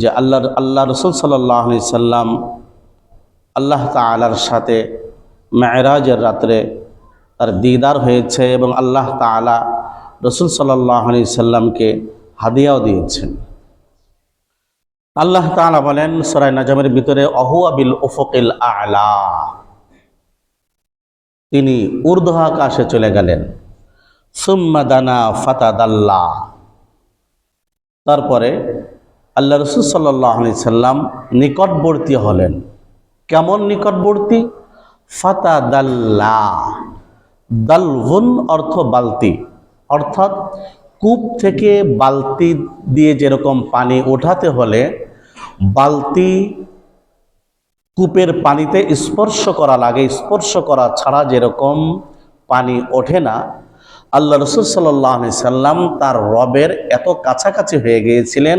যে আল্লাহ আল্লাহ রসুল সাল্লাহ সাল্লাম আল্লাহ তালার সাথে মেয়রাজের রাত্রে তার দিদার হয়েছে এবং আল্লাহ তালা রসুল সাল্লাহ সাল্লামকে হাদিয়াও দিয়েছেন। আল্লাহ তাআলা বলেন সরাই নাজামের ভিতরে, অহুয়া বিল উফকিল আলা তিনি ঊর্ধ্ব আকাশে চলে গেলেন। সুম্মা দানা ফাতাদাল্লা। তারপরে আল্লাহ রসুল সাল্লাহ আলি সাল্লাম নিকটবর্তী হলেন। কেমন নিকটবর্তী? ফাতাদাল্লা দালভুন অর্থ বালতি। অর্থাৎ কূপ থেকে বালতি দিয়ে যেরকম পানি ওঠাতে হলে বালতি কূপের পানিতে স্পর্শ করা লাগে। স্পর্শ করা ছাড়া যেরকম পানি ওঠে না আল্লাহ রসুল সাল্লাহ সাল্লাম তার রবের এত কাছাকাছি হয়ে গিয়েছিলেন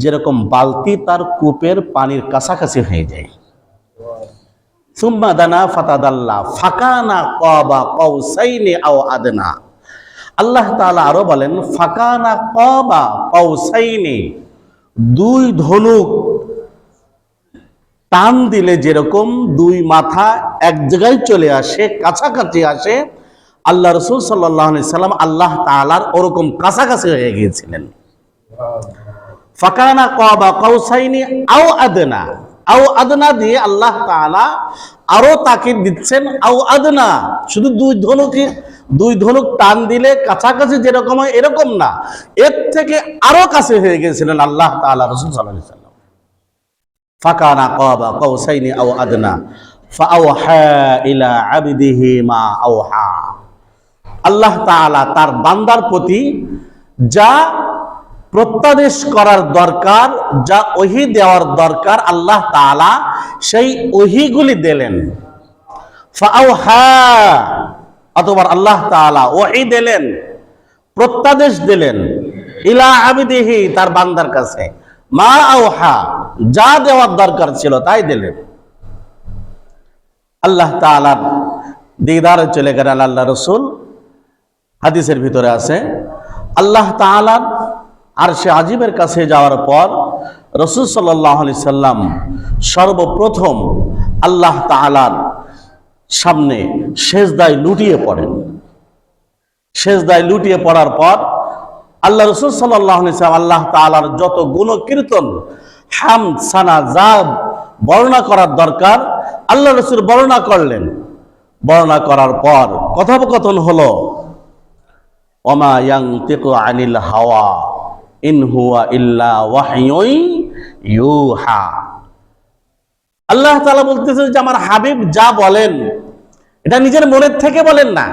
যেরকম বালতি তার কূপের পানির কাছাকাছি হয়ে যায়। সুম্মা দানা আল্লাহ তাআলা আরও বলেন দুই ধনুক টান দিলে যেরকম দুই মাথা এক জায়গায় চলে আসে, কাছাকাছি আসে আল্লাহ রসুল সাল্লাহ সাল্লাম আল্লাহ তালার ওরকম কাছাকাছি হয়ে গিয়েছিলেন। ফাকানা কবা কৌসাইনি আও আদনা আও আদনা দিয়ে আল্লাহ তাআলা আরও তাকে দিচ্ছেন আও আদনা। শুধু দুই ধনুকে, দুই ধনুক টান দিলে কাছাকাছি যেরকম হয় এরকম না, এর থেকে আরও কাছে হয়ে গিয়েছিলেন আল্লাহ তাআলা রসুল সাল্লাহ সাল্লাম। ফাকানা কবা কৌসাইনি আও আদনা ফাআওহা ইলা আবদিহি মা আওহা। আল্লাহ তাআলা তার বান্দার প্রতি যা প্রত্যাদেশ করার দরকার, যা ওহি দেওয়ার দরকার আল্লাহ তাআলা সেই ওহিগুলি দিলেন। অতবার আল্লাহ তাআলা ওহি দিলেন, প্রত্যাদেশ দিলেন ইলা আবিদিহি তার বান্দার কাছে। মা আওহা, যা দেওয়ার দরকার ছিল তাই দিলেন। আল্লাহ তাআলার দিদারে চলে গেলেন আল্লাহ রসুল। হাদিসের ভিতরে আছে, আল্লাহ তাআলার আর সে আজিবের কাছে যাওয়ার পর রসুল সাল্লাহ সাল্লাম সর্বপ্রথম আল্লাহ তাআলার সামনে শেষদায় লুটিয়ে পড়েন। শেষদায় লুটিয়ে পড়ার পর আল্লাহ রসুল সাল্লাহ সাল্লাম আল্লাহ তাআলার যত গুণ কীর্তন হাম, সানা যা বর্ণনা করার দরকার, আল্লাহ রসুল বর্ণনা করলেন। বর্ণনা করার পর কথোপকথন হলো ওমা ইয়াং তেকো আনিল হাওয়া, ইন হুয়া ইল্লা ইউহা। আল্লাহ তাআলা বলতেছে যে আমার হাবিব যা বলেন, এটা নিজের মনের থেকে বলেন না।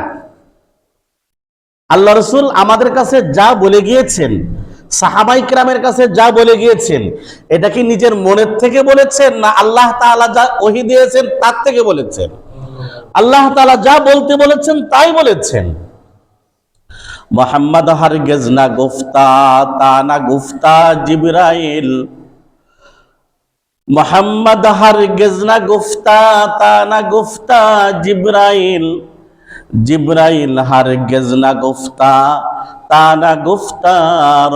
আল্লাহ রসুল আমাদের কাছে যা বলে গিয়েছেন, সাহাবাই কিরামের কাছে যা বলে গিয়েছেন, এটা কি নিজের মনের থেকে বলেছেন না আল্লাহ তাআলা যা ওহি দিয়েছেন তার থেকে বলেছেন? আল্লাহ তাআলা যা বলতে বলেছেন তাই বলেছেন। মোহাম্মদ হারগেজ না গুফতা, তা না গুফতা জিব্রাইল। মোহাম্মদ হারগেজ না গুফতা, তা না গুফতা জিব্রাইল। জিব্রাইল হারগেজ না গুফতা তা না গুফতা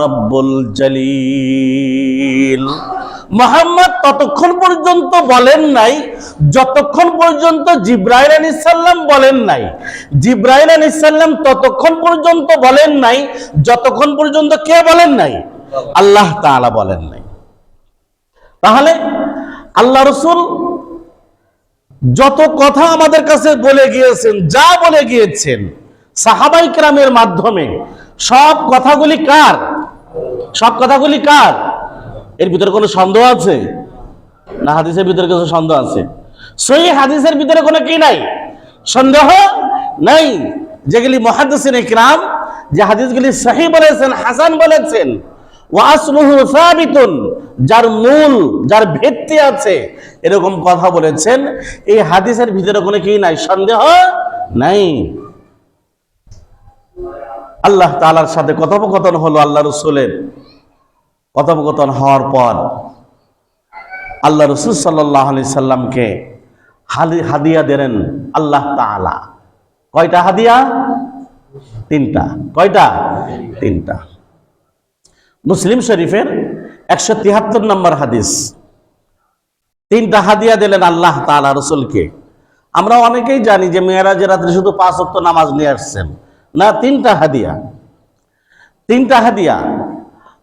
রব্বুল জলিল। মোহাম্মদ ততক্ষণ পর্যন্ত বলেন নাই, যতক্ষণ পর্যন্ত জিব্রাইল আলাইসাল্লাম বলেন নাই, জিব্রাইল আলাইসাল্লাম ততক্ষণ পর্যন্ত বলেন নাই, যতক্ষণ পর্যন্ত কে বলেন নাই? আল্লাহ তাআলা বলেন নাই। তাহলে আল্লাহ রসুল যত কথা আমাদের কাছে বলে গিয়েছেন, যা বলে গিয়েছেন, সাহাবাই ক্রামের মাধ্যমে সব কথাগুলি কার? সব কথাগুলি কার? এর ভিতরে কোনো সন্দেহ আছে? না, হাদিসের ভিতরে কিছু সন্দেহ আছে? সহি হাদিসের ভিতরে কোনো কি নাই? সন্দেহ নাই? যেগুলি মহাদিসিন ইকরাম যে হাদিসগুলি সহি বলেছেন, হাসান বলেছেন যার মূল, যার ভিত্তি আছে, এরকম কথা বলেছেন। এই হাদিসের ভিতরে কোনো কি নাই? সন্দেহ নাই। আল্লাহ তালার সাথে কথোপকথন হলো আল্লাহ রসুলের। কথোপকথন হওয়ার পর আল্লাহ রসুল সাল্লাহ আলি সাল্লামকে হালি, হাদিয়া দেন আল্লাহ তাআলা। কয়টা হাদিয়া? তিনটা। কয়টা? তিনটা। মুসলিম শরীফের একশো তিয়াত্তর নম্বর হাদিস। তিনটা হাদিয়া দিলেন আল্লাহ তাআলা রসুলকে। আমরা অনেকেই জানি যে মেয়েরাজের রাত্রে শুধু পাঁচ অক্ট নামাজ নিয়ে আসছেন। না তিনটা হাদিয়া তিনটা হাদিয়া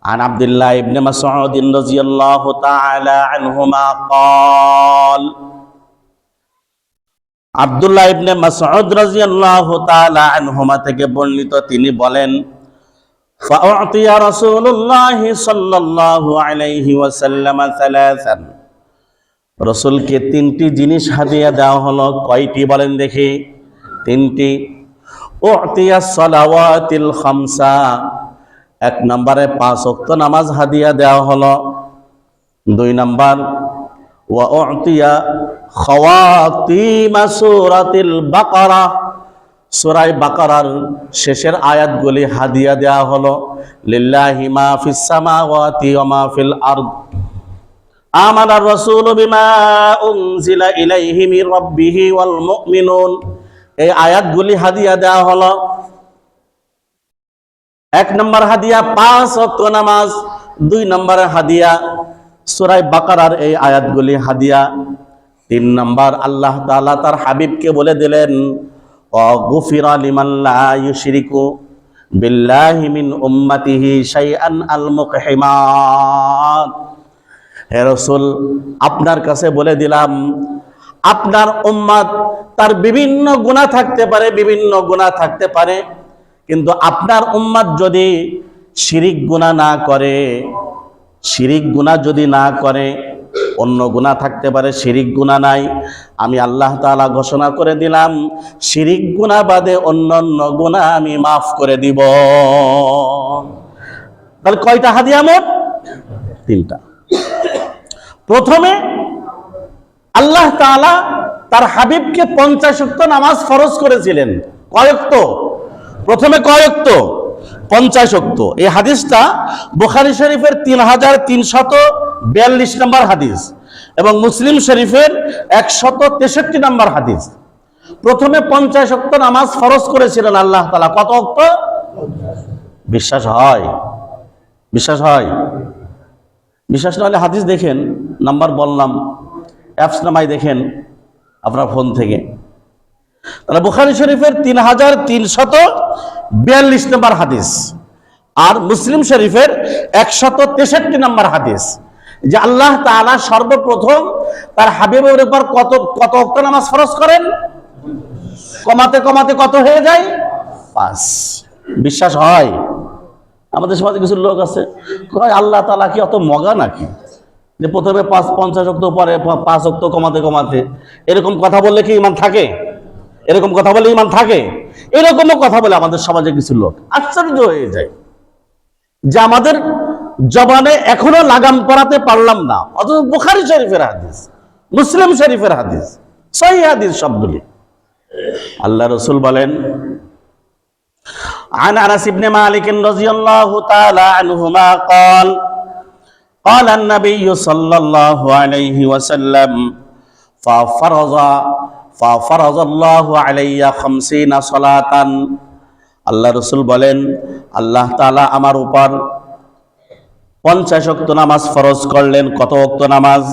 عن عبد الله بن مسعود رضي الله تعالى عنهما قال আব্দুল্লাহ ইবনে মাসউদ রাদিয়াল্লাহু তাআলা আনহুমা থেকে বর্ণিত তিনি বলেন فأعطي رسول الله صلى الله عليه وسلم ثلاثا রসুলকে তিনটি জিনিস হাদিয়া দেওয়া হলো কয়টি বলেন দেখি তিনটি ওতিয়া সালাওয়াতিল খামসা। এক নম্বরে পাঁচ অক্ত নামাজ হাদিয়া দেওয়া হলো। দুই নম্বর, ওয়া ওতিয়া খাওয়াতিমা সূরাতিল বাকারা। সূরা বাকারার শেষের আয়াতগুলি হাদিয়া দেওয়া হলো। লিল্লাহি মা ফিস সামাওয়াতি ওয়া মা ফিল আরদ। আমানার রাসূলু বিমা উনজিলা ইলাইহি এই আয়াতগুলি হাদিয়া দেওয়া হলো। এক নম্বর হাদিয়া, পাঁচ ওয়াক্ত নামাজ। দুই নম্বরের হাদিয়া সুরাই বাকারার এই আয়াতগুলি হাদিয়া। তিন নম্বর, আল্লাহ তাআলা তার হাবিবকে বলে দিলেন অগুফিরা লিমান লা ইউশরিকু বিল্লাহি মিন উম্মাতিহি শাইআন আল মুকহিমাত। হে রসুল, আপনার কাছে বলে দিলাম আপনার উম্মাদ তার বিভিন্ন গুণা থাকতে পারে, বিভিন্ন গুণা থাকতে পারে। কিন্তু আপনার উম্মাদ যদি শিরিক গুণা না করে, শিরিক গুণা যদি না করে, অন্য গুণা থাকতে পারে, শিরিক গুণা নাই। আমি আল্লাহ তাআলা ঘোষণা করে দিলাম, শিরিক গুণা বাদে অন্য অন্য গুণা আমি মাফ করে দিব। তাহলে কয়টা হাদিয়া মোট? তিনটা। প্রথমে আল্লাহ তাআলা তার হাবিবকে পঞ্চাশ উক্ত নামাজ ফরজ করেছিলেন। কয়ক্ত প্রথমে কয়ক্ত পঞ্চাশ উক্ত এই হাদিসটা বুখারী শরীফের তিন হাজার তিনশত বিয়াল্লিশ নম্বর হাদিস এবং মুসলিম শরীফের একশত তেষট্টি নম্বর হাদিস। প্রথমে পঞ্চাশ উক্ত নামাজ ফরজ করেছিলেন আল্লাহ তালা কত অক্ত বিশ্বাস হয়। বিশ্বাস হয়। বিশ্বাস না হলে হাদিস দেখেন, নাম্বার বললাম। অ্যাপস নামাই দেখেন আপনার ফোন থেকে। তাহলে বুখারি শরীফের তিন হাজার তিনশত বিয়াল্লিশ নম্বর হাদিস আর মুসলিম শরীফের একশত তেষট্টি নম্বর হাদিস। যে আল্লাহ তাআলা সর্বপ্রথম তার হাবিবের উপর কত কত অক্ত নামাজ ফরজ করেন? কমাতে কমাতে কত হয়ে যায়? পাঁচ। বিশ্বাস হয়? আমাদের সমাজে কিছু লোক আছে আল্লাহ তালা কি অত মগা নাকি? যে প্রথমে পাঁচ পঞ্চাশ অক্ত পরে পা- পাঁচ অক্ত কমাতে কমাতে এরকম কথা বললে কি ইমান থাকে এরকম কথা বলে ইমান থাকে এরকমও কথা বলে আমাদের সমাজে কিছু লোক আশ্চর্য হয়ে যায় যে আমাদের জবানে এখনো লাগাম পরাতে পারলাম না অথচ বুখারি শরীফের হাদিস মুসলিম শরীফের হাদিস সহি হাদিস সবগুলি আল্লাহ রসুল বলেন عن انس بن مالك رضي الله تعالى عنهما قال قال النبي صلى الله عليه وسلم ففرض ففرض الله علي خمسين صلاة আল্লাহ রসুল বলেন আল্লাহ তাআলা আমার উপর পঞ্চাশ অক্ত নামাজ ফরজ করলেন কত অক্ত নামাজ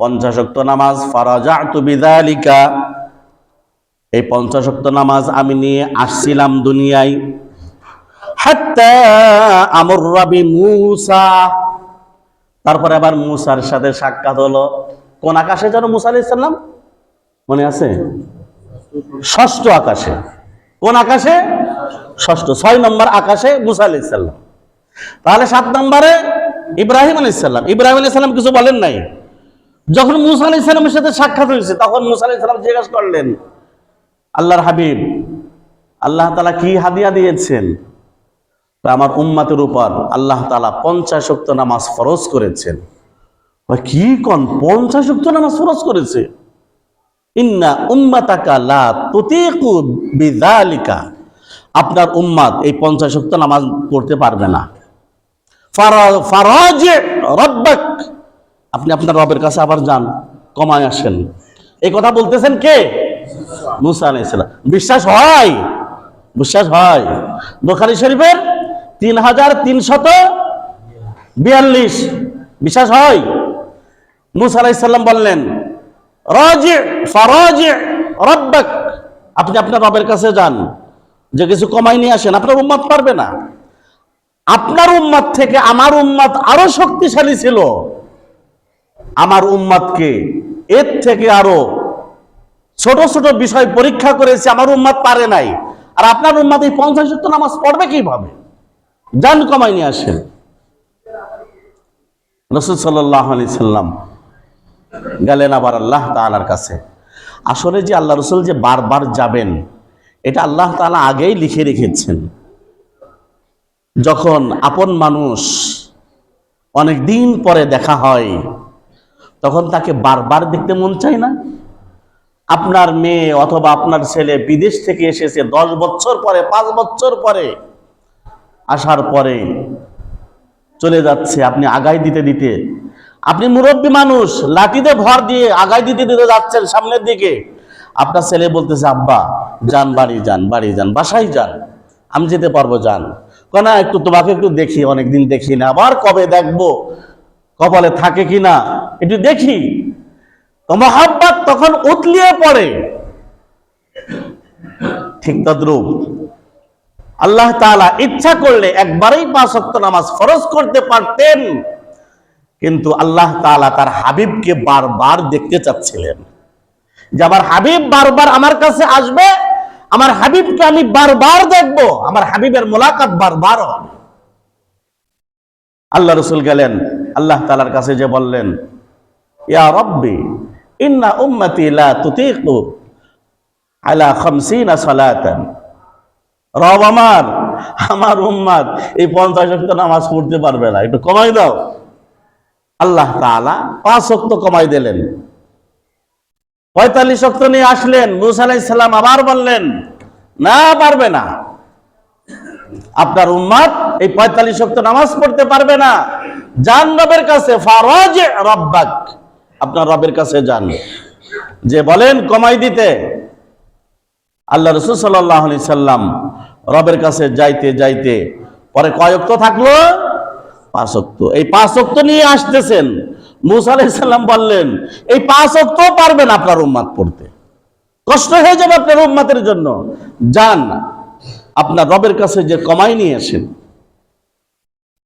পঞ্চাশ অক্ত নামাজ ফারাজাতু বিযালিকা এই পঞ্চাশক্ত নামাজ আমি নিয়ে আসছিলাম দুনিয়ায় হাত্তা আমর রবি মুসা তারপরে আবার মুসার সাথে সাক্ষাৎ হলো। কোন আকাশে যেন মুসা আলাইসাল্লাম মনে আছে? ষষ্ঠ আকাশে। কোন আকাশে? ষষ্ঠ। ছয় নম্বর আকাশে মুসা আলাইসাল্লাম তাহলে সাত নম্বরে ইব্রাহিম আলাইসাল্লাম ইব্রাহিম আলি আলাইসাল্লাম কিছু বলেন নাই? যখন মুসা আলাইসাল্লামের সাথে সাক্ষাৎ হয়েছে, তখন মুসা আলি আলাইসাল্লাম জিজ্ঞাসা করলেন, আল্লাহর হাবিব, আল্লাহ তালা কি হাদিয়া দিয়েছেন? তা আমার উম্মাতের উপর আল্লাহ তালা পঞ্চাশ উক্ত নামাজ ফরজ করেছেন। কি কন? পঞ্চাশ উক্ত নামাজ ফরজ করেছে। ইন্না উম্মাতাকা আপনার উম্মাত এই পঞ্চাশ উক্ত নামাজ পড়তে পারবে না। আপনি আপনার রবের কাছে আবার যান, কমায় আসেন। এই কথা বলতেছেন কে? মুসা বিশ্বাস হয়? বিশ্বাস হয়। বোখারি শরীফের তিন হাজার তিনশত বিয়াল্লিশ। বিশ্বাস হয়? মুসা আলাইসাল্লাম বললেন রব্বাক। আপনি আপনার রবের কাছে যান, যে কিছু কমাই নিয়ে আসেন। আপনার উম্মত পারবে না। আপনার উম্মত থেকে আমার উম্মত আরও শক্তিশালী ছিল। আমার উম্মতকে এর থেকে আরও ছোট ছোট বিষয় পরীক্ষা করেছে, আমার উম্মত পারে নাই। আর আপনার উম্মত এই পঞ্চাশ নামাজ পড়বে কীভাবে? যান কমাই নিয়ে আসেন। রসুল সাল্লাম গেলেন আবার আল্লাহ তালার কাছে। আসলে যে আল্লাহ রসুল যে বারবার যাবেন, এটা আল্লাহ তালা আগেই লিখে রেখেছেন। যখন আপন মানুষ অনেক দিন পরে দেখা হয়, তখন তাকে বারবার দেখতে মন চায় না। আপনার মেয়ে অথবা আপনার ছেলে বিদেশ থেকে এসেছে দশ বছর পরে, পাঁচ বছর পরে আসার পরে চলে যাচ্ছে, আপনি আগাই দিতে দিতে। আপনি মুরব্বী মানুষ, লাঠিতে ভর দিয়ে আগাই দিতে দিতে যাচ্ছেন সামনের দিকে। আপনার ছেলে বলতেছে, আব্বা, যান, বাড়ি যান বাড়ি যান, বাসায় যান, আমি যেতে পারব, যান। কেনা একটু তোমাকে একটু দেখি, অনেকদিন দেখি না। আবার কবে দেখব? কপালে থাকে কি না? একটু দেখি। তো মহাব্বাত তখন উতলিয়ে পড়ে। ঠিক তদ্রুপ। আল্লাহ তাআলা ইচ্ছা করলে একবারেই পাঁচ ওয়াক্ত নামাজ ফরজ করতে পারতেন। কিন্তু আল্লাহ তাআলা তার হাবিবকে বারবার দেখতে চাচ্ছিলেন। যে আমার হাবিব বারবার আমার কাছে আসবে, আমার হাবিবকে আমি বারবার দেখব, আমার হাবিবের মোলাকাত বারবার হবে। আল্লাহ রসুল গেলেন, আল্লাহ তালার কাছে যে বললেন, ইয়া রব্বি, ইন্না উম্মতি লা তুতিকু আলা খামসিনা সালাতান। রব আমার আমার উম্মাদ। এই পঞ্চাশ ওয়াক্ত নামাজ পড়তে পারবে না। একটু কমাই দাও। আল্লাহ তালা পাঁচ ওয়াক্ত কমাই দিলেন। পঁয়তাল্লিশ ওয়াক্ত নিয়ে আসলেন। মুসা আবার বললেন, না, পারবে না। আপনার উম্মাদ এই পঁয়তাল্লিশ ওয়াক্ত নামাজ পড়তে পারবে না। যান রবের কাছে, ফারজ রব্বাক। আপনার রবের কাছে যান। যে বলেন, কমাই দিতে। আল্লাহ রসুল সাল্লাহ আলি সাল্লাম রবের কাছে যাইতে যাইতে পরে কয়ক্ত থাকল? পাঁচ অক্ত। এই পাঁচ অক্ত নিয়ে আসতেছেন। মুসা বললেন, এই পাঁচ অক্ত পারবেন আপনার উম্মাদ পড়তে। কষ্ট হয়ে যাবে আপনার উম্মাতের জন্য। যান, আপনার রবের কাছে যে কমাই নিয়ে আসেন।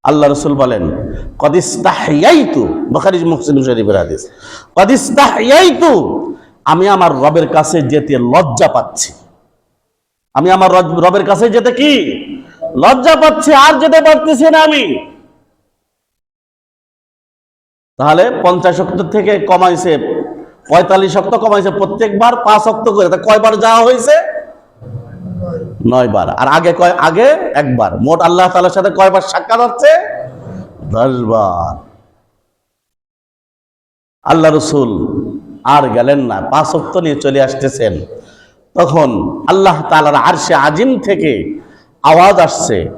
আল্লাহ রসুল বলেন কদিস্তাহিয়াইতু বখারি মুসলিম শরীফের হাদিস কদিস্তাহিয়াইতু আমি আমার রবের কাছে যেতে লজ্জা পাচ্ছি। আমি আমার রব- রবের কাছে যেতে কি? লজ্জা পাচ্ছি, আর যেতে পারতেছি না আমি। তাহলে পঞ্চাশ অক্ট থেকে কমাইছে, পঁয়তাল্লিশ অক্ট কমাইছে, প্রত্যেকবার পাঁচ অক্ট করে, তা কয়বার যাওয়া হয়েছে? নয়বার। আর আগে কয়, আগে একবার। মোট আল্লাহ তালার সাথে কয়বার সাক্ষাৎ হচ্ছে? দশ বার আল্লাহ রসুল আর গেলেন না, পাঁচ অক্ত নিয়ে চলে আসতেছেন। তখন আল্লাহ তাআলার আরশে আজিম থেকে আওয়াজ আসছে,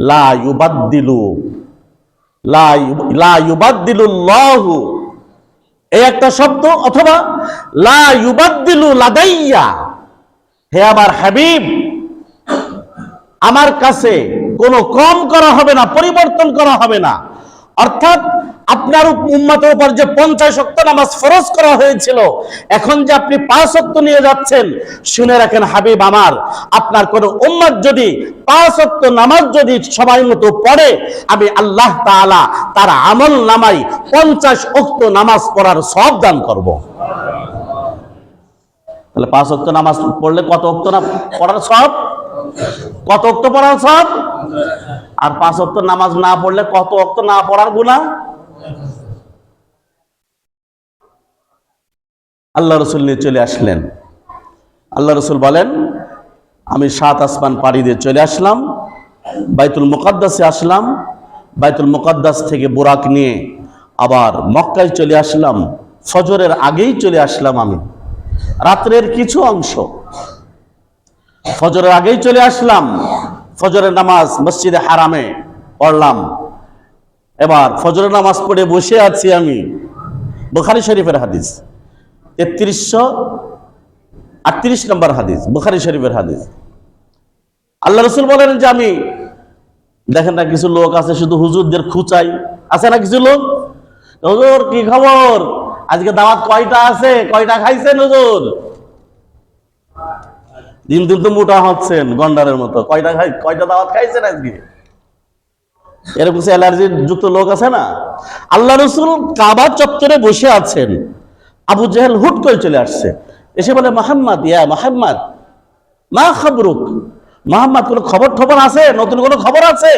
লা ইউবাদ্দিলু, লা ইউ- লা ইউবাদ্দিলুল্লাহু। এই একটা শব্দ অথবা লা ইউবাদ্দিলু লাদাইয়া। হে আমার হাবিব, আমার কাছে কোনো কম করা হবে না, পরিবর্তন করা হবে না। অর্থাৎ আপনার উম্মতের উপর যে পঞ্চাশ অক্ত নামাজ ফরজ করা হয়েছিল, এখন যে আপনি পাঁচ অক্ত নিয়ে যাচ্ছেন, শুনে রাখেন, হাবিব আমার, আপনার কোন উম্মত যদি পাঁচ অক্ত নামাজ যদি সবাই মতো পড়ে, আমি আল্লাহ তাআলা তার আমল নামাই পঞ্চাশ অক্ত নামাজ পড়ার সব দান করব। তাহলে পাঁচ অক্ত নামাজ পড়লে কত অক্ত না পড়ার সব কত অক্ত পড়ার সব আর পাঁচ অক্ত নামাজ না পড়লে কত অক্ত না পড়ার গুণা আল্লাহ রসুল নিয়ে চলে আসলেন। আল্লাহ রসুল বলেন, আমি সাত আসমান পাড়ি দিয়ে চলে আসলাম, বাইতুল মুকাদ্দাসে আসলাম, বাইতুল মুকাদ্দাস থেকে বোরাক নিয়ে আবার মক্কায় চলে আসলাম, ফজরের আগেই চলে আসলাম আমি। রাত্রের কিছু অংশ। ফজরের আগেই চলে আসলাম ফজরের নামাজ মসজিদে হারামে পড়লাম। এবার ফজরের নামাজ পড়ে বসে আছি আমি। বুখারি শরীফের হাদিস। তেত্রিশশো আটত্রিশ নম্বর হাদিস, বুখারি শরীফের হাদিস। আল্লাহ রসুল বলেন যে আমি, দেখেন না কিছু লোক আছে শুধু হুজুরদের খুচাই। আছে না কিছু লোক? হুজুর, কি খবর? আজকে দাওয়াত কয়টা আছে? কয়টা খাইছেন হুজুর? দিন দিন তো মোটা হচ্ছেন গন্ডারের মতো। কয়টা খাই কয়টা দাওয়াত খাইছেন আজকে? এরকম অ্যালার্জি যুক্ত লোক আছে না? আল্লাহ রসুল কাবা চত্বরে বসে আছেন। আবু জাহেল হুট করে চলে আসছে। এসে বলে, মাহাম্মদ, ইয়া মাহাম্মদ, মা খবরুক? মাহাম্মদ, কোনো খবর খবর আছে? নতুন কোনো খবর আছে?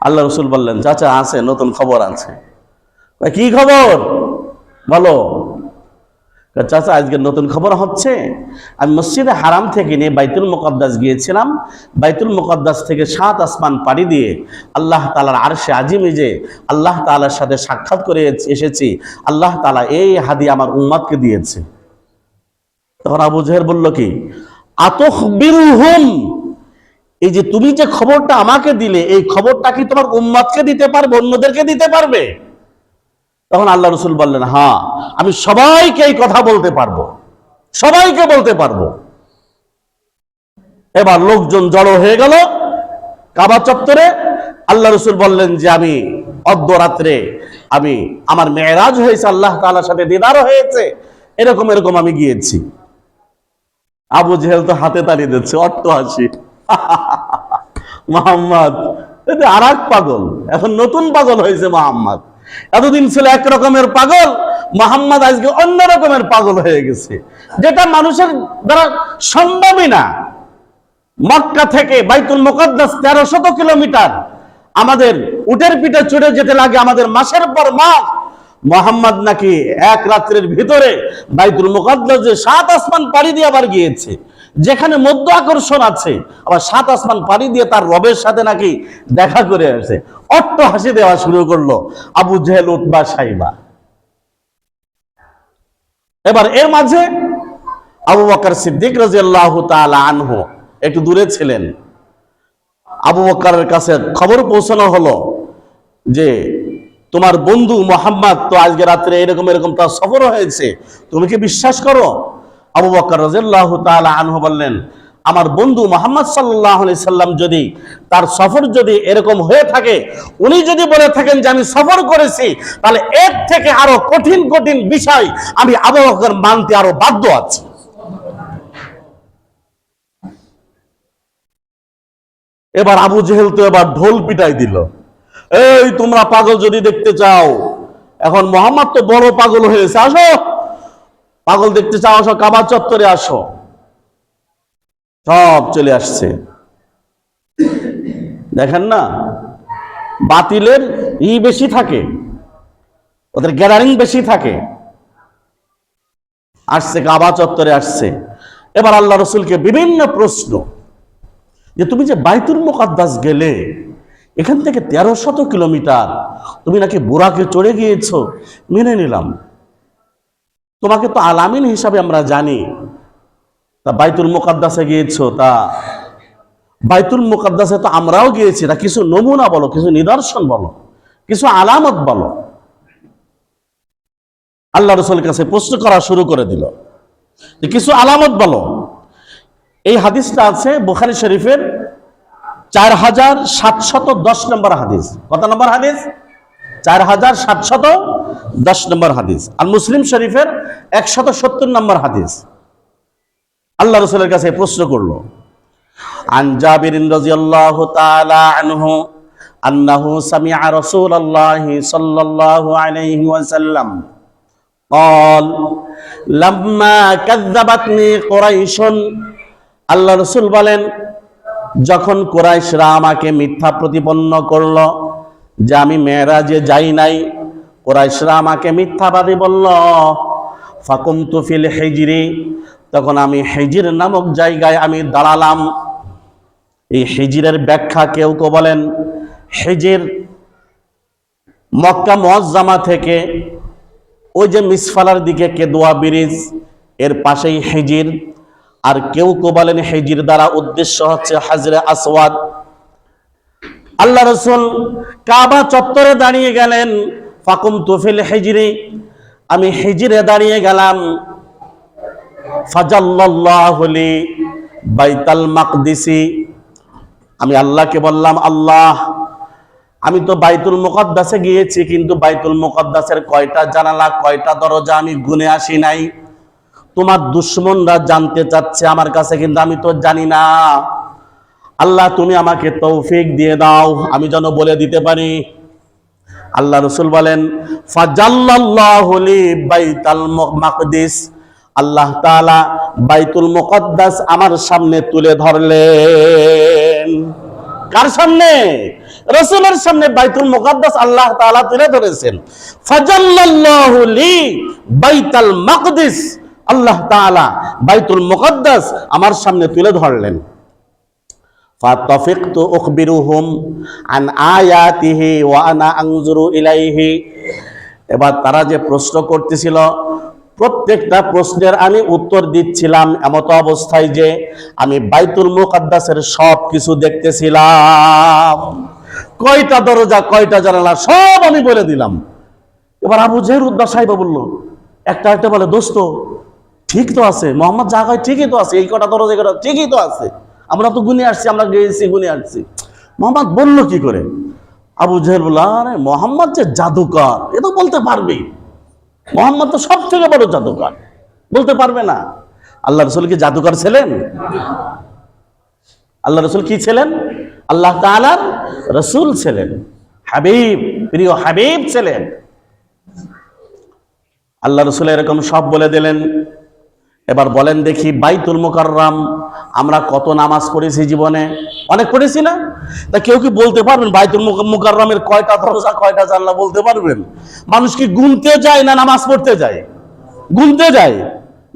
আল্লাহ রসুল বললেন, চাচা, আছে, নতুন খবর আছে। কি খবর? বলো চাচা, আজকে নতুন খবর হচ্ছে, আমি মসজিদে হারাম থেকে নিয়ে বাইতুল মুকদ্দাস গিয়েছিলাম। বাইতুল মুকদ্দাস থেকে সাত আসমান পাড়ি দিয়ে আল্লাহ তালার আরশে আজিমে যে আল্লাহ তালার সাথে সাক্ষাৎ করে এসেছি, আল্লাহ তালা এই হাদি আমার উম্মাদকে দিয়েছে। তখন আবু জাহের বলল কি, আতখবিরুহুম, এই যে তুমি যে খবরটা আমাকে দিলে, এই খবরটা কি তোমার উম্মাদকে দিতে পারবে, অন্যদেরকে দিতে পারবে? তখন আল্লাহ রসুল বললেন হ্যাঁ আমি সবাইকে এই কথা বলতে পারব। সবাইকে বলতে পারব। এবার লোকজন জড়ো হয়ে গেল কাবা চত্বরে। আল্লাহ রসুল বললেন যে, আমি অর্ধরাত্রে, আমি, আমার মেয়েরাজ হয়েছে, আল্লাহ তাআলার সাথে দিদারও হয়েছে, এরকম এরকম আমি গিয়েছি। আবু জেহেল তো হাতে তাড়িয়ে দিচ্ছে, অট্ট হাসি। মোহাম্মদ আর এক পাগল, এখন নতুন পাগল হয়েছে মোহাম্মদ। এতদিন ছিল এক রকমের পাগল, মোহাম্মদ আজকে অন্য রকমের পাগল হয়ে গেছে। যেটা মানুষের দ্বারা সম্ভবই না। মক্কা থেকে বাইতুল মুকদ্দাস তেরো শত কিলোমিটার আমাদের উটের পিঠে চড়ে যেতে লাগে আমাদের মাসের পর মাস। মোহাম্মদ নাকি এক রাত্রের ভিতরে বাইতুল মুকদ্দাস যে সাত আসমান পাড়ি দিয়ে আবার গিয়েছে। যেখানে মধ্য আকর্ষণ আছে, আবার সাত আসমান পাড়ি দিয়ে তার রবের সাথে নাকি দেখা করে আসে। অট্ট হাসি দেওয়া শুরু করল আবু জেহেল, উতবা, সাইবা। এবার এর মাঝে আবু বকর সিদ্দিক রাজিয়াল্লাহু তাআলা আনহু একটু দূরে ছিলেন। আবু বকরের কাছে খবর পৌঁছানো হলো যে, তোমার বন্ধু মোহাম্মদ তো আজকে রাত্রে এরকম এরকম তার সফর হয়েছে, তুমি কি বিশ্বাস করো? আবু বকর রাজিয়াল্লাহু তাআলা আনহু বললেন, আমার বন্ধু মোহাম্মদ সাল্লাহ সাল্লাম যদি তার সফর যদি এরকম হয়ে থাকে, উনি যদি বলে থাকেন যে আমি সফর করেছি, তাহলে এর থেকে আরও কঠিন কঠিন বিষয় আমি আবু বকর মানতে আরও বাধ্য আছি। এবার আবু জেহেল তো এবার ঢোল পিটাই দিল, এই তোমরা পাগল যদি দেখতে চাও, এখন মোহাম্মদ তো বড় পাগল হয়েছে আসো। পাগল দেখতে চাও, আসো কাবা চত্বরে আসো। সব চলে আসছে। দেখেন না, বাতিলের ই বেশি থাকে, ওদের গ্যাদারিং বেশি থাকে। আসছে, কাবা চত্বরে আসছে। এবার আল্লাহ রসুলকে বিভিন্ন প্রশ্ন, যে তুমি যে বাইতুল মুকাদ্দাস গেলে, এখান থেকে তেরো শত কিলোমিটার, তুমি নাকি বুড়াকে চড়ে গিয়েছো? মেনে নিলাম। তোমাকে তো আলামিন হিসাবে আমরা জানি। তা বাইতুল মুকাদ্দাসে গিয়েছো? তা বাইতুল মুকাদ্দাসে তো আমরাও গিয়েছি। তা কিছু নমুনা বলো, কিছু নিদর্শন বলো, কিছু আলামত বলো। আল্লাহ রসুলের কাছে প্রশ্ন করা শুরু করে দিল কিছু আলামত বলো। এই হাদিসটা আছে বুখারি শরীফের চার হাজার সাতশত দশ নম্বর হাদিস। কত নম্বর হাদিস? চার হাজার সাতশত দশ নম্বর হাদিস আর মুসলিম শরীফের একশত সত্তর নম্বর হাদিস আল্লাহ রসুলের কাছে প্রশ্ন করলো عن جابر رضي الله تعالى عنه أنه سمع رسول الله صلى الله عليه وسلم قال لما كذبتني قريش আল্লাহ রসুল বলেন যখন কোরাইশরা আমাকে মিথ্যা প্রতিপন্ন করলো যে আমি মেয়েরা যে যাই নাই। কোরাইশরা আমাকে মিথ্যাবাদী বলল ফাকুম তুফিল হেজিরি। তখন আমি হেজির নামক জায়গায় আমি দাঁড়ালাম। এই হেজিরের ব্যাখ্যা কেউ কেউ বলেন, হেজির মক্কা মজ্জামা থেকে ওই যে মিসফালার দিকে কেদুয়া ব্রিজ, এর পাশেই হেজির। আর কেউ কেউ বলেন, হেজির দ্বারা উদ্দেশ্য হচ্ছে হাজরে আসওয়াদ। আল্লাহ রসুল কাবা চত্বরে দাঁড়িয়ে গেলেন। ফাকুম তুফিল হেজিরি। আমি হেজিরে দাঁড়িয়ে গেলাম। ফাজাল্লাহলি বাইতাল মাকদিসি। আমি আল্লাহকে বললাম, আল্লাহ, আমি তো বাইতুল মুকদ্দাসে গিয়েছি, কিন্তু বাইতুল মুকদ্দাসের কয়টা জানালা, কয়টা দরজা আমি গুনে আসি নাই। তোমার দুশ্মনরা জানতে চাচ্ছে আমার কাছে, কিন্তু আমি তো জানি না। আল্লাহ, তুমি আমাকে তৌফিক দিয়ে দাও। আমি যেন বলে দিতে পারি। আল্লাহ রসুল বলেন আল্লাহ বাইতুল মুকদ্দাস আমার সামনে তুলে ধরলেন। কার সামনে? রসুলের সামনে বাইতুল মুকদ্দাস আল্লাহ তাআলা তুলে ধরেছেন। ফাজাল্লাল্লাহু লি বাইতাল মাকদিস। আল্লাহ তাআলা বাইতুল মুকদ্দাস আমার সামনে তুলে ধরলেন। ফাতাফিকতু উখবিরুহুম আন আয়াতিহি ওয়া আনা আনজুরু ইলাইহি এবার তারা যে প্রশ্ন করতেছিল, প্রত্যেকটা প্রশ্নের আমি উত্তর দিচ্ছিলাম এমত অবস্থায় যে আমি বাইতুল মুকাদ্দাসের সব কিছু দেখতেছিলাম। কয়টা দরজা, কয়টা জানালা, সব আমি বলে দিলাম। এবার আবু জের উদ্দাস সাহেব বলল, একটা একটা বলে, দোস্ত, ঠিক তো আছে, মোহাম্মদ যা কয় ঠিকই তো আছে, এই কটা দরজা কটা ঠিকই তো আছে। আমরা তো গুনে আসছি, আমরা গিয়েছি, গুনে আসছি। মোহাম্মদ বলল কি করে? আবু জেহেল বলল, আরে, মোহাম্মদ যে জাদুকর, এ তো বলতে পারবে। মোহাম্মদ তো সব থেকে বড় জাদুকর, বলতে পারবে না। আল্লাহ রসুল কি জাদুকর ছিলেন? আল্লাহ রসুল কি ছিলেন? আল্লাহ তাআলার রসুল ছিলেন। হাবিব, প্রিয় হাবিব ছিলেন। আল্লাহ রসুল এরকম সব বলে দিলেন। এবার বলেন দেখি বাইতুল মুকাররাম আমরা কত নামাজ পড়েছি জীবনে? অনেক পড়েছি না? তা কেউ কি বলতে পারবেন? বাইতুল মুক- মুকাররামের কয়টা দরজা, কয়টা জানলা বলতে পারবেন? মানুষ কি গুনতে যায় না নামাজ পড়তে যায়? গুনতে যায়।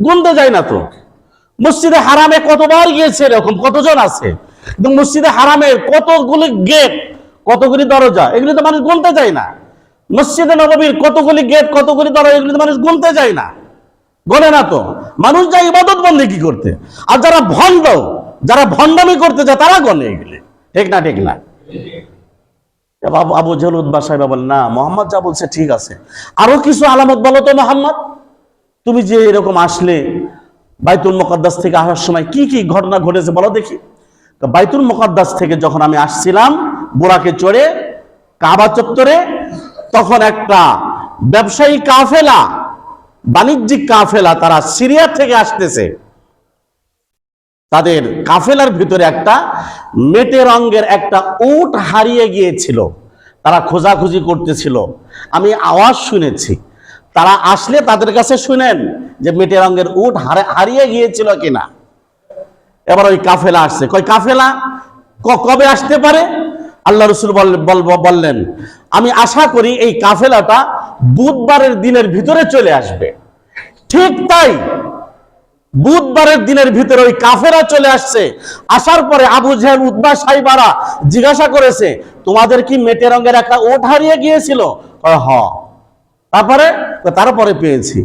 গুনতে যায় না তো। মসজিদে হারামে কতবার গিয়েছে এরকম? কতজন আছে? কিন্তু মসজিদে হারামের কতগুলি গেট, কতগুলি দরজা? এগুলি তো মানুষ গুনতে যায় না। মসজিদে নববীর কতগুলি গেট, কতগুলি দরজা? এগুলি তো মানুষ গুনতে যায় না। গনে না তো। মানুষ যায় ইবাদত বন্দে কি করতে? আর যারা ভণ্ড যারা ভণ্ডামি করতে যায়, তারা গনে এগুলি ঠিক না ঠিক না? আবু জেল উদ্বা সাহেব বলেন, না, মোহাম্মদ যা বলছে ঠিক আছে। আরও কিছু আলামত বলো তো, মোহাম্মদ। তুমি যে এরকম আসলে বাইতুল মুকদ্দাস থেকে আসার সময় কি কি ঘটনা ঘটেছে বলো দেখি। তো বাইতুল মুকদ্দাস থেকে যখন আমি আসছিলাম, বোরাকে চড়ে, কাবা চত্বরে, তখন একটা ব্যবসায়ী কাফেলা বাণিজ্যিক কাফেলা তারা সিরিয়া থেকে আসতেছে। তাদের কাফেলার ভিতরে একটা মেটে রঙের একটা উট হারিয়ে গিয়েছিল। তারা খোঁজাখুঁজি করতেছিল। আমি আওয়াজ শুনেছি। তারা আসলে তাদের কাছে শুনেন যে মেটে রঙের উট হারে- হারিয়ে গিয়েছিল কিনা। এবার ওই কাফেলা আসছে। কই কাফেলা কবে আসতে পারে? আল্লাহ রসুল বললেন, আমি আশা করি এই কাফেলাটা বুধবারের দিনের ভিতরে চলে আসবে। ঠিক তাই বুধবারের দিনের ভিতরে ওই কাফেরা চলে আসছে। আসার পরে আবু জাহেল উদ্বা সাইবারা জিজ্ঞাসা করেছে, তোমাদের কি মেটে রঙের একটা ওট হারিয়ে গিয়েছিল? হ। তারপরে তারপরে পেয়েছি।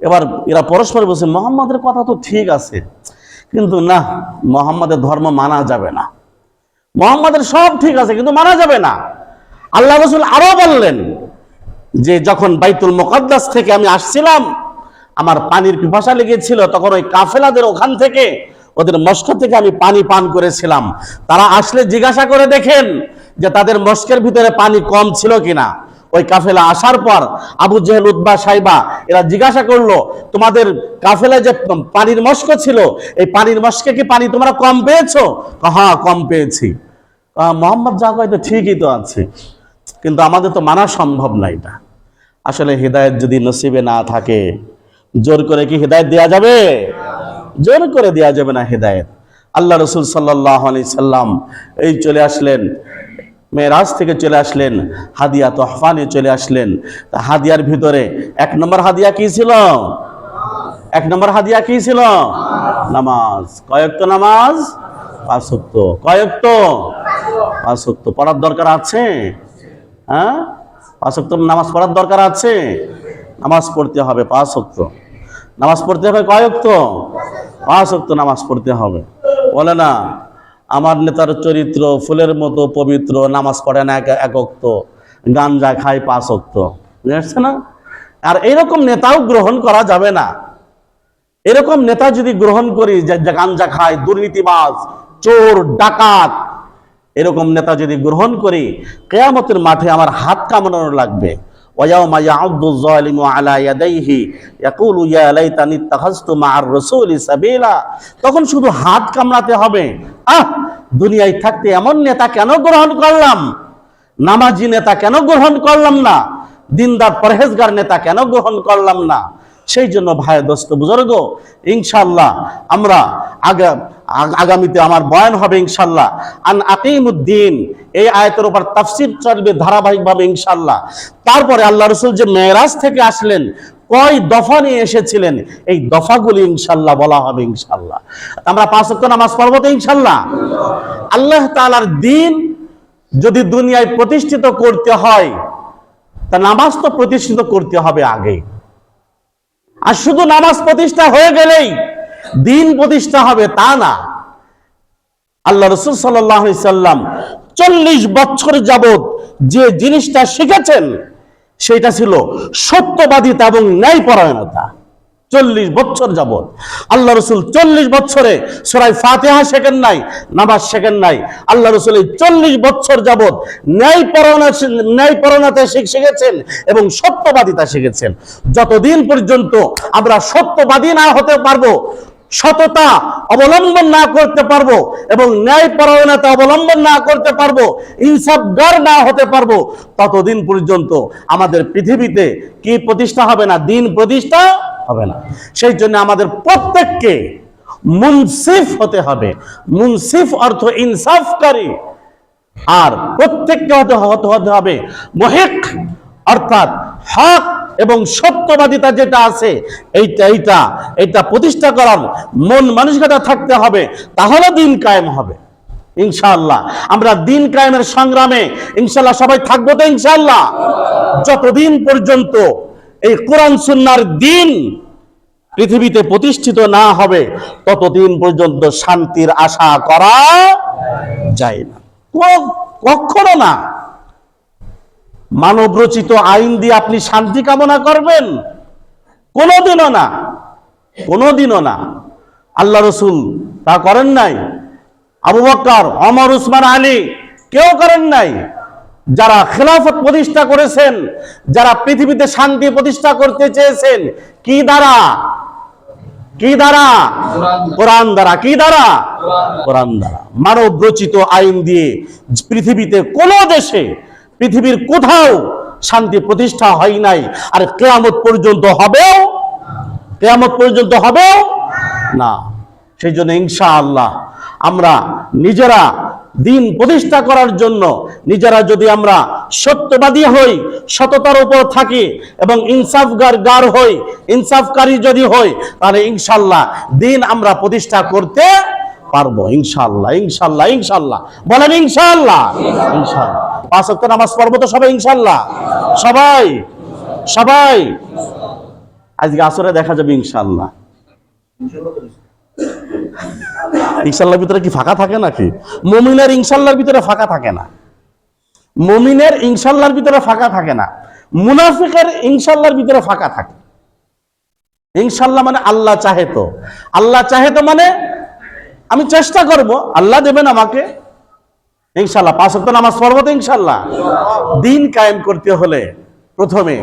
এবার এরা পরস্পর বলছে, মোহাম্মদের কথা তো ঠিক আছে, কিন্তু না, মোহাম্মদের ধর্ম মানা যাবে না। মোহাম্মদের সব ঠিক আছে, কিন্তু মানা যাবে না। আল্লাহ রসুল আরও বললেন যে যখন বাইতুল মোকাদ্দাস থেকে আমি আসছিলাম, আমার পানির পিপাসা লেগেছিল, তখন ওই কাফেলাদের ওখান থেকে, ওদের মস্ক থেকে আমি পানি পান করেছিলাম। তারা আসলে জিজ্ঞাসা করে দেখেন যে তাদের মস্কের ভিতরে পানি কম ছিল কিনা। ওই কাফেলা আসার পর আবু জেহেল উদ্বা সাইবা, এরা জিজ্ঞাসা করল, তোমাদের কাফেলা যে পানির মস্ক ছিল, এই পানির মস্কে কি পানি তোমরা কম পেয়েছ? হ্যাঁ কম পেয়েছি। মোহাম্মদ যা তো ঠিকই তো আছে। কিন্তু আমাদের তো মানা সম্ভব না এটা। আসলে হৃদায়ত যদি নসিবে না থাকে, জোর করে কি হৃদায়ত দেওয়া যাবে? জোর করে দেওয়া যাবে না হৃদায়ত। আল্লাহ রসুল সাল্লাহ সাল্লাম এই চলে আসলেন, মেয়েরাজ থেকে চলে আসলেন, হাদিয়া তো তোহফানে চলে আসলেন। হাদিয়ার ভিতরে এক নম্বর হাদিয়া কি ছিল? এক নম্বর হাদিয়া কি ছিল? নামাজ। কয়েকটা নামাজ? পাঁচক্ত কয়েকট? পাঁচক্ত পড়ার দরকার আছে? হ্যাঁ? পাঁচক্ত নামাজ পড়ার দরকার আছে? নামাজ পড়তে হবে পাঁচ পাঁচক্ত নামাজ পড়তে হবে কয়েকত? পাঁচক্ত নামাজ পড়তে হবে। বলে না, আমার নেতার চরিত্র ফুলের মতো পবিত্র, নামাজ পড়ে না এক একক্ত। গাঞ্জা খায় পাঁচক্ত বুঝতে না? আর এইরকম নেতাও গ্রহণ করা যাবে না। এরকম নেতা যদি গ্রহণ করি যে গাঞ্জা খায়, দুর্নীতিবাজ, চোর, ডাকাত এরকম নেতা যদি গ্রহণ করি কেয়ামতের মাঠে আমার হাত কামড়ানো লাগবে ويوم يعض الظالم على يديه يقول يا ليتني اتخذت مع الرسول سبيلا তখন শুধু হাত কামড়াতে হবে আহ দুনিয়ায় থাকতে এমন নেতা কেন গ্রহণ করলাম নামাজি নেতা কেন গ্রহণ করলাম না দিনদার পরহেজগার নেতা কেন গ্রহণ করলাম না সেই জন্য ভাই দোস্ত বুজুর্গ ইনশাল্লাহ আমরা আগা আগামীতে আমার বয়ান হবে ইনশাল্লাহ আন আকিমুদ্দিন, এই আয়তের উপর তাফসির চলবে ধারাবাহিকভাবে ইনশাল্লাহ তারপরে আল্লাহ রসুল যে মেয়েরাজ থেকে আসলেন, কয় দফা নিয়ে এসেছিলেন, এই দফাগুলি ইনশাল্লাহ বলা হবে ইনশাল্লাহ আমরা পাঁচ ওয়াক্ত নামাজ পড়ব তো ইনশাল্লাহ আল্লাহ তাআলার দিন যদি দুনিয়ায় প্রতিষ্ঠিত করতে হয়, তা নামাজ তো প্রতিষ্ঠিত করতে হবে আগে। আর শুধু নামাজ প্রতিষ্ঠা হয়ে গেলেই দিন প্রতিষ্ঠা হবে তা না। আল্লাহ রসুল সাল্লাম চল্লিশ বছর যাবৎ যে জিনিসটা শিখেছেন, সেটা ছিল সত্যবাদিতা এবং ন্যায়পরায়ণতা। চল্লিশ বছর যাবত আল্লাহ রসুল চল্লিশ বছরে সরাই ফাতেহা শেখেন নাই, নামাজ শেখেন নাই। আল্লাহ রসুল এই চল্লিশ বছর যাবত ন্যায়পরণা ন্যায়পরণতা শিখ- শিখেছেন এবং সত্যবাদিতা শিখেছেন। যতদিন পর্যন্ত আমরা সত্যবাদী না হতে পারব, সততা অবলম্বন না করতে পারব এবং ন্যায় পরায়ণতা অবলম্বন না করতে পারব, ইনসাফগার না হতে পারব, ততদিন পর্যন্ত আমাদের পৃথিবীতে কি প্রতিষ্ঠা হবে না? দিন প্রতিষ্ঠা হবে না। সেই জন্য আমাদের প্রত্যেককে মুনসিফ হতে হবে। মুনসিফ অর্থ ইনসাফকারী। আর প্রত্যেককে হতে হতে হবে মহেক, অর্থাৎ হক এবং সত্যবাদিতা যেটা আছে, এইটা এইটা এইটা প্রতিষ্ঠা করার মন মানসিকতা থাকতে হবে, তাহলে দিন কায়েম হবে। ইনশাআল্লাহ। আমরা দিন কায়েমের সংগ্রামে ইনশাআল্লাহ সবাই থাকব তো ইনশাআল্লাহ? যতদিন পর্যন্ত এই কোরআন সুন্নার দিন পৃথিবীতে প্রতিষ্ঠিত না হবে, ততদিন পর্যন্ত শান্তির আশা করা যায় না। কখনো না। মানব রচিত আইন দিয়ে আপনি শান্তি কামনা করবেন? কোনোদিনও না। কোনোদিনও না। আল্লাহ রসুল তা করেন নাই। আবু বক্কর, অমর, উসমান, আলী, কেউ করেন নাই। যারা খেলাফত প্রতিষ্ঠা করেছেন, যারা পৃথিবীতে শান্তি প্রতিষ্ঠা করতে চেয়েছেন, কি দ্বারা? কি দ্বারা? কোরআন দ্বারা। কি দ্বারা? কোরআন দ্বারা। মানব রচিত আইন দিয়ে পৃথিবীতে কোন দেশে, পৃথিবীর কোথাও শান্তি প্রতিষ্ঠা হয় নাই। আর কেয়ামত পর্যন্ত হবেও? কেয়ামত পর্যন্ত হবেও? না। সেই জন্য ইনশাআল্লাহ আমরা নিজেরা দিন প্রতিষ্ঠা করার জন্য নিজেরা যদি আমরা সত্যবাদী হই, সততার উপর থাকি এবং ইনসাফগার গার হই, ইনসাফকারী যদি হই, তাহলে ইনশাল্লাহ দিন আমরা প্রতিষ্ঠা করতে পারব। ইনশাল্লাহ ইনশাল্লাহ ইনশাল্লাহ বলেন ইনশাল্লাহ ইনশাল্লাহ পাঁচ ওয়াক্ত নামাজ পড়ব তো সবাই ইনশাল্লাহ সবাই? সবাই? আজকে আসরে দেখা যাবে ইনশাল্লাহ ইনশাল্লাহর ভিতরে কি ফাঁকা থাকে নাকি? মমিনের ইনশাল্লাহর ভিতরে ফাঁকা থাকে না। মমিনের ইনশাল্লাহর ভিতরে ফাঁকা থাকে না। মুনাফিকের ইনশাল্লাহর ভিতরে ফাঁকা থাকে। ইনশাল্লাহ মানে আল্লাহ চাহে তো। আল্লাহ চাহে তো মানে আমি চেষ্টা করব, আল্লাহ দেবেন আমাকে। ইনশাল্লাহ, পাঁচ ওয়াক্ত নামাজ পড়ব তো ইনশাল্লাহ। দিন কায়েম করতে হলে প্রথমে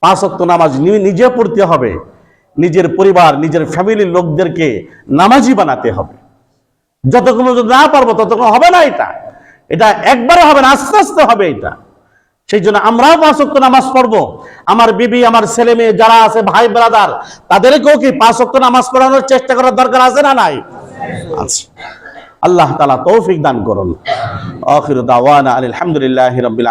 পাঁচ ওয়াক্ত নামাজ নিজে পড়তে হবে। নিজের পরিবার, নিজের ফ্যামিলির লোকদেরকে নামাজি বানাতে হবে। যতক্ষণ না পারব, ততক্ষণ হবে না এটা। এটা একবারে হবে না, আস্তে আস্তে হবে এটা। সেই জন্য আমরাও পাঁচ ওয়াক্ত নামাজ পড়ব। আমার বিবি, আমার ছেলে মেয়ে যারা আছে, ভাই ব্রাদার তাদেরকেও কি পাঁচ ওয়াক্ত নামাজ পড়ানোর চেষ্টা করার দরকার আছে না নাই? আল্লাহ তালা তৌফিক দান করুন। আলহামদুলিল্লাহ রবিল